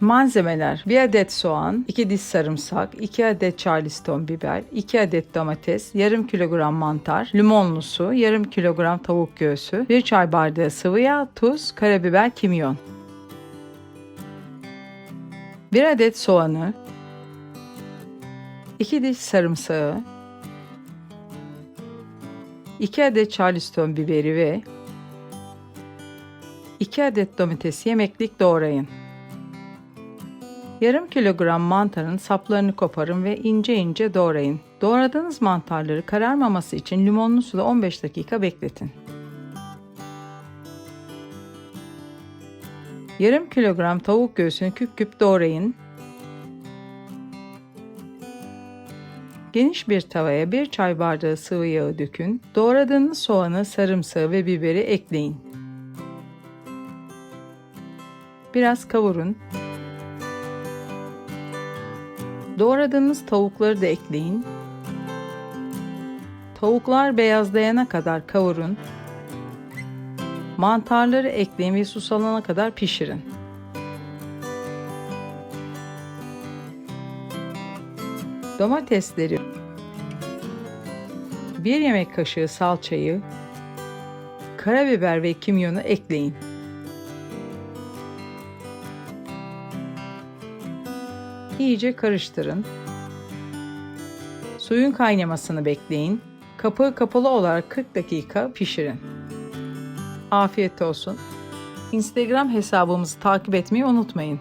Malzemeler 1 adet soğan, 2 diş sarımsak, 2 adet charleston biber, 2 adet domates, yarım kilogram mantar, limonlu su, yarım kilogram tavuk göğsü, 1 çay bardağı sıvı yağ, tuz, karabiber, kimyon. 1 adet soğanı, 2 diş sarımsağı, 2 adet charleston biberi ve 2 adet domatesi yemeklik doğrayın. Yarım kilogram mantarın saplarını koparın ve ince ince doğrayın. Doğradığınız mantarları kararmaması için limonlu suda 15 dakika bekletin. Yarım kilogram tavuk göğsünü küp küp doğrayın. Geniş bir tavaya bir çay bardağı sıvı yağı dökün. Doğradığınız soğanı, sarımsağı ve biberi ekleyin. Biraz kavurun. Doğradığınız tavukları da ekleyin. Tavuklar beyazlayana kadar kavurun. Mantarları ekleyin ve susalana kadar pişirin. Domatesleri 1 yemek kaşığı salçayı, karabiber ve kimyonu ekleyin. İyice karıştırın. Suyun kaynamasını bekleyin. Kapağı kapalı olarak 40 dakika pişirin. Afiyet olsun. Instagram hesabımızı takip etmeyi unutmayın.